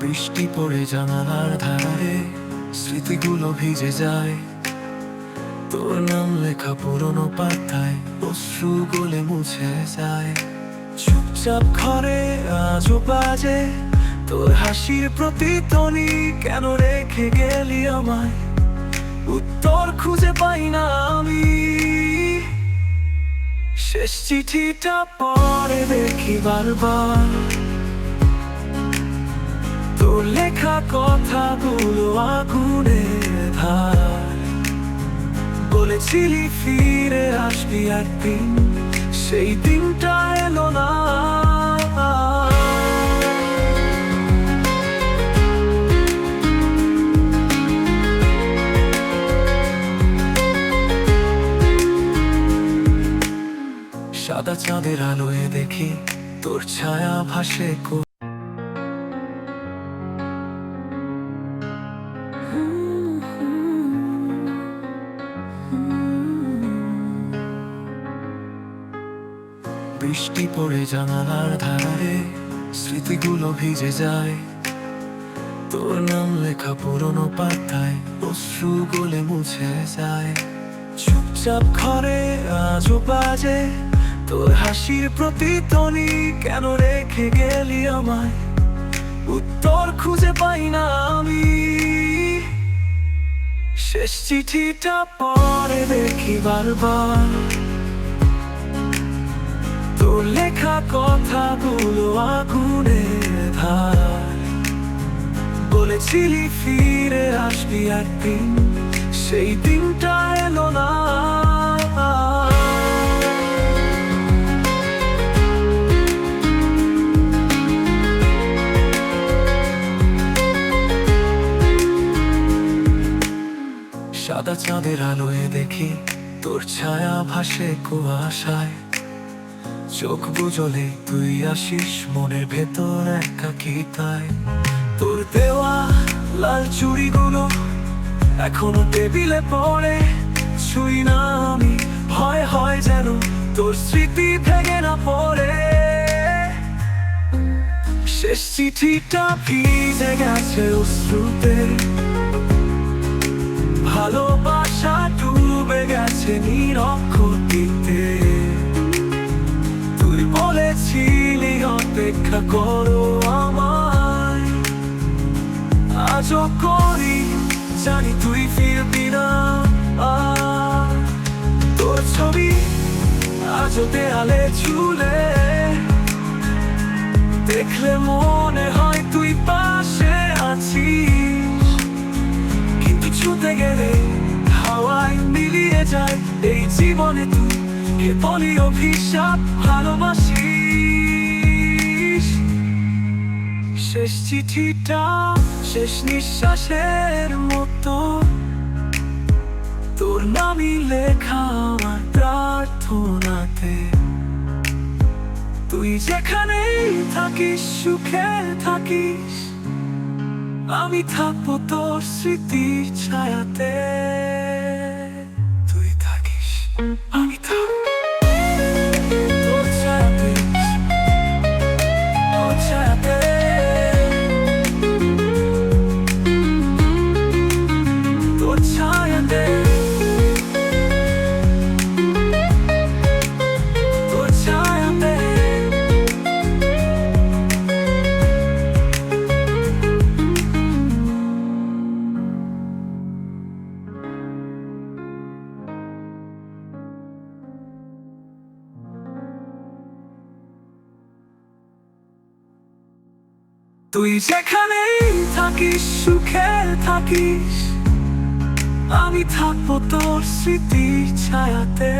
বৃষ্টি পড়ে জানালার ধারে, স্মৃতিগুলো ভিজে যায়। তোর নাম লেখা পুরনো পাতায়, অশ্রু গলে মুছে যায়। চুপচাপ ঘরে আজও বাজে, তোর হাসির প্রতিধ্বনি কেন রেখে গেলি আমায়? উত্তর খুঁজে পাই না আমি। শেষ চিঠিটা পরে দেখি বারবার। তোর লেখা কথাগুলো আগুনে বলেছিলি ফিরে আসবি একদিন, সেই দিনটা এলো না। সাদা চাঁদের আলোয় দেখি তোর ছায়া ভাসে বৃষ্টি পড়ে জানালার ধারে, স্মৃতিগুলো ভিজে যায়। তোর নাম লেখা পুরনো পাতায়, অশ্রু গলে মুছে যায়। চুপচাপ ঘরে আজও বাজে, তোর হাসির প্রতি প্রতিধ্বনি কেন রেখে গেলি আমায়? উত্তর খুঁজে পাই না আমি। শেষ চিঠিটা পরে দেখি বারবার। লেখা কথাগুলো আগুনে ধার বলেছিলি ফিরে আসবি একদিন, সেই দিনটা এলো না। সাদা চাঁদের আলোয় দেখি তোর ছায়া ভাসে কুয়াশায়। চোখ বুঝলে তুই আসিস মনের ভেতর একাকিতায়। তোর দেওয়া লাল চুড়িগুলো এখনও টেবিলে পড়ে। ছুই না আমি ভয় হয় যেন তোর স্মৃতি ভেঙে না পড়ে। শেষ চিঠিটা ভিজে গেছে অশ্রুতে। ভালোবাসা ডুবে গেছে নিরক্ষতিতে তুই অপেক্ষা করো আমায়। আজও করি, জানি তুই ফিরবি না। তোর ছবি আজও দেয়ালে ঝুলে। দেখলে মনে হয় তুই পাশে আছিস। কিন্তু ছুতে গেলে হাওয়ায় মিলিয়ে যায়। এই জীবনে তুই কেবলই অভিশাপ ভালোবাসিস? শেষ চিঠিটা, শেষ নিঃশ্বাসের মতো। তোর নামই লেখা আমার প্রার্থনাতে। তুই যেখানেই থাকিস, সুখে থাকিস। আমি থাকব তোর স্মৃতি ছায়াতে। তুই থাকিস। আমি তুই যেখানেই থাকিস সুখে থাকিস। আমি থাকব তোর স্মৃতি ছায়াতে।